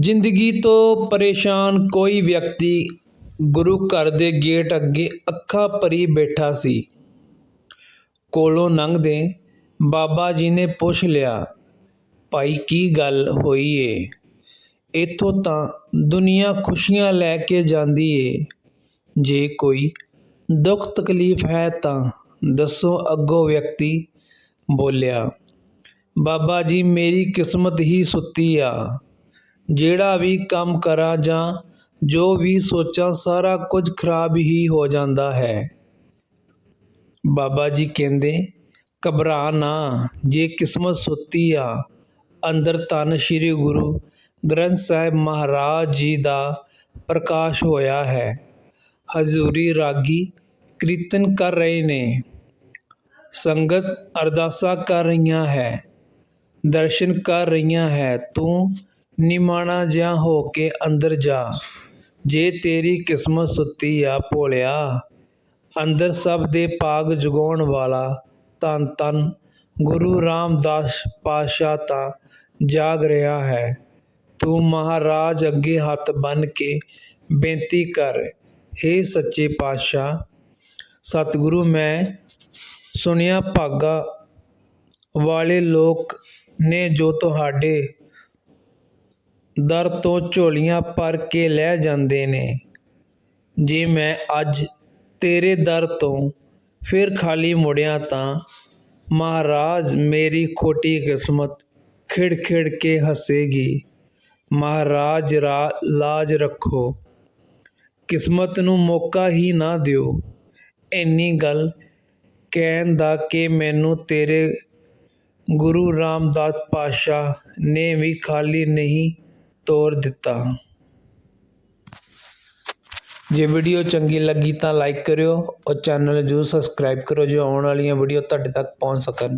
ਜ਼ਿੰਦਗੀ ਤੋਂ ਪਰੇਸ਼ਾਨ ਕੋਈ ਵਿਅਕਤੀ ਗੁਰੂ ਘਰ ਦੇ ਗੇਟ ਅੱਗੇ ਅੱਖਾਂ ਭਰੀ ਬੈਠਾ ਸੀ। ਕੋਲੋਂ ਲੰਘਦੇ ਬਾਬਾ ਜੀ ਨੇ ਪੁੱਛ ਲਿਆ, ਭਾਈ, ਕੀ ਗੱਲ ਹੋਈ ਏ? ਇੱਥੋਂ ਤਾਂ ਦੁਨੀਆ ਖੁਸ਼ੀਆਂ ਲੈ ਕੇ ਜਾਂਦੀ ਏ। ਜੇ ਕੋਈ ਦੁੱਖ ਤਕਲੀਫ ਹੈ ਤਾਂ ਦੱਸੋ। ਅੱਗੋਂ ਵਿਅਕਤੀ ਬੋਲਿਆ, ਬਾਬਾ ਜੀ, ਮੇਰੀ ਕਿਸਮਤ ਹੀ ਸੁੱਤੀ ਆ। ਜਿਹੜਾ ਵੀ ਕੰਮ ਕਰਾਂ ਜਾਂ ਜੋ ਵੀ ਸੋਚਾਂ, ਸਾਰਾ ਕੁਝ ਖਰਾਬ ਹੀ ਹੋ ਜਾਂਦਾ ਹੈ। ਬਾਬਾ ਜੀ ਕਹਿੰਦੇ, ਘਬਰਾ ਨਾ, ਜੇ ਕਿਸਮਤ ਸੁੱਤੀ ਆ, ਅੰਦਰ ਧੰਨ ਸ੍ਰੀ ਗੁਰੂ ਗ੍ਰੰਥ ਸਾਹਿਬ ਮਹਾਰਾਜ ਜੀ ਦਾ ਪ੍ਰਕਾਸ਼ ਹੋਇਆ ਹੈ। ਹਜ਼ੂਰੀ ਰਾਗੀ ਕੀਰਤਨ ਕਰ ਰਹੇ ਨੇ। ਸੰਗਤ ਅਰਦਾਸਾਂ ਕਰ ਰਹੀਆਂ ਹੈ, ਦਰਸ਼ਨ ਕਰ ਰਹੀਆਂ ਹੈ। ਤੂੰ ਨਿਮਾਣਾ ਜਿਹਾ ਹੋ ਕੇ ਅੰਦਰ ਜਾ। ਜੇ ਤੇਰੀ ਕਿਸਮਤ ਸੁੱਤੀ ਆ ਭੋਲਿਆ, ਅੰਦਰ ਸਭ ਦੇ ਭਾਗ ਜਗਾਉਣ ਵਾਲਾ ਧੰਨ ਧੰਨ ਗੁਰੂ ਰਾਮਦਾਸ ਪਾਤਸ਼ਾਹ ਤਾਂ ਜਾਗ ਰਿਹਾ ਹੈ। ਤੂੰ ਮਹਾਰਾਜ ਅੱਗੇ ਹੱਥ ਬੰਨ ਕੇ ਬੇਨਤੀ ਕਰ, ਹੇ ਸੱਚੇ ਪਾਤਸ਼ਾਹ, ਸਤਿਗੁਰੂ ਮੈਂ ਸੁਣਿਆ ਭਾਗਾ ਵਾਲੇ ਲੋਕ ਨੇ ਜੋ ਤੁਹਾਡੇ ਦਰ ਤੋਂ ਝੋਲੀਆਂ ਭਰ ਕੇ ਲੈ ਜਾਂਦੇ ਨੇ। ਜੇ ਮੈਂ ਅੱਜ ਤੇਰੇ ਦਰ ਤੋਂ ਫਿਰ ਖਾਲੀ ਮੁੜਿਆ ਤਾਂ ਮਹਾਰਾਜ ਮੇਰੀ ਖੋਟੀ ਕਿਸਮਤ ਖਿੜ ਖਿੜ ਕੇ ਹੱਸੇਗੀ। ਮਹਾਰਾਜ ਰਾ ਲਾਜ ਰੱਖੋ। ਕਿਸਮਤ ਨੂੰ ਮੌਕਾ ਹੀ ਨਾ ਦਿਓ। ਇੰਨੀ ਗੱਲ ਕਹਿਣ ਦਾ ਕਿ ਮੈਨੂੰ ਤੇਰੇ ਗੁਰੂ ਰਾਮਦਾਸ ਪਾਤਸ਼ਾਹ ਨੇ ਵੀ ਖਾਲੀ ਨਹੀਂ ਤੋਰ ਦਿੱਤਾ। ਜੇ ਵੀਡੀਓ ਚੰਗੀ ਲੱਗੀ ਤਾਂ ਲਾਈਕ ਕਰਿਓ ਔਰ ਚੈਨਲ ਨੂੰ ਜਰੂਰ ਸਬਸਕ੍ਰਾਈਬ ਕਰੋ ਜੋ ਆਉਣ ਵਾਲੀਆਂ ਵੀਡੀਓ ਤੁਹਾਡੇ ਤੱਕ ਪਹੁੰਚ ਸਕਣ।